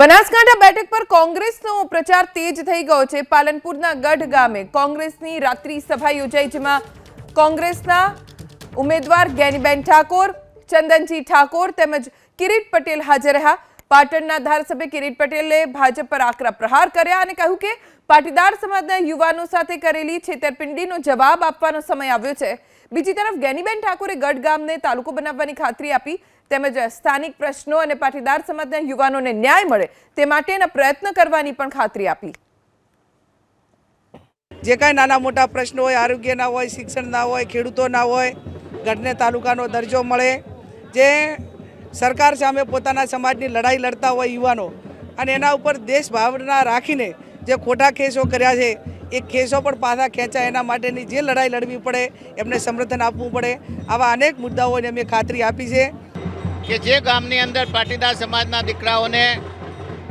બનાસકાંઠા બેઠક પર કોંગ્રેસનો પ્રચાર તેજ થઈ ગયો છે. પાલનપુરના ગઢ ગામે કોંગ્રેસની રાત્રિ સભા યોજાઈ, જેમાં કોંગ્રેસના ઉમેદવાર જ્ઞાનીબેન ઠાકોર, ચંદનજી ઠાકોર તેમજ કિરીટ પટેલ હાજર રહ્યા. પાટણના ધારાસભ્ય કિરીટ પટેલે ભાજપ પર આકરા પ્રહાર કર્યા અને કહ્યું કે પાટીદાર સમાજના યુવાનો સાથે કરેલી છેતરપિંડીનો જવાબ આપવાનો સમય આવ્યો છે. બીજી તરફ ગેનીબેન ઠાકોરે ગઢ ગામને તાલુકો બનાવવાની ખાતરી આપી તેમજ સ્થાનિક પ્રશ્નો અને પાટીદાર સમાજના યુવાનોને ન્યાય મળે તે માટેના પ્રયત્ન કરવાની પણ ખાતરી આપી. જે કાંઈ નાના મોટા પ્રશ્નો હોય આરોગ્યના હોય શિક્ષણના હોય ખેડૂતોના હોય, ગઢને તાલુકાનો દરજ્જો મળે. જે સરકાર સામે પોતાના સમાજની લડાઈ લડતા હોય યુવાનો. અને એના ઉપર દેશ ભાવના રાખીને જે ખોટા કેસો કર્યા છે, એ કેસો પણ પાછા ખેંચાય. એના માટેની જે લડાઈ લડવી પડે, એમને સમર્થન આપવું પડે. આવા અનેક મુદ્દાઓની અમે ખાતરી આપી છે. કે જે ગામની અંદર પાટીદાર સમાજના દીકરાઓને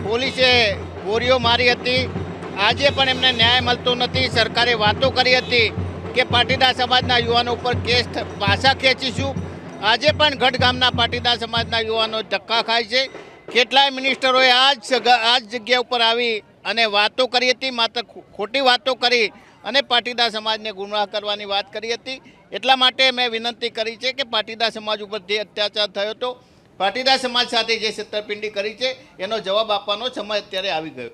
પોલીસે ગોળીઓ મારી હતી, આજે પણ એમને ન્યાય મળતો નથી. સરકારે વાતો કરી હતી કે પાટીદાર સમાજના યુવાનો ઉપર કેસ પાછા ખેંચીશું. આજે પણ ગઢ ગામના પાટીદાર સમાજના યુવાનો ધક્કા ખાય છે. કેટલાય મિનિસ્ટરોએ આ જ આ જ જગ્યા ઉપર આવી અને વાતો કરી હતી, માત્ર ખોટી વાતો કરી અને પાટીદાર સમાજને ગુમરાહ કરવાની વાત કરી હતી. એટલા માટે મેં વિનંતી કરી છે કે પાટીદાર સમાજ ઉપર જે અત્યાચાર થયો હતો, પાટીદાર સમાજ સાથે જે છેતરપિંડી કરી છે, એનો જવાબ આપવાનો સમય અત્યારે આવી ગયો.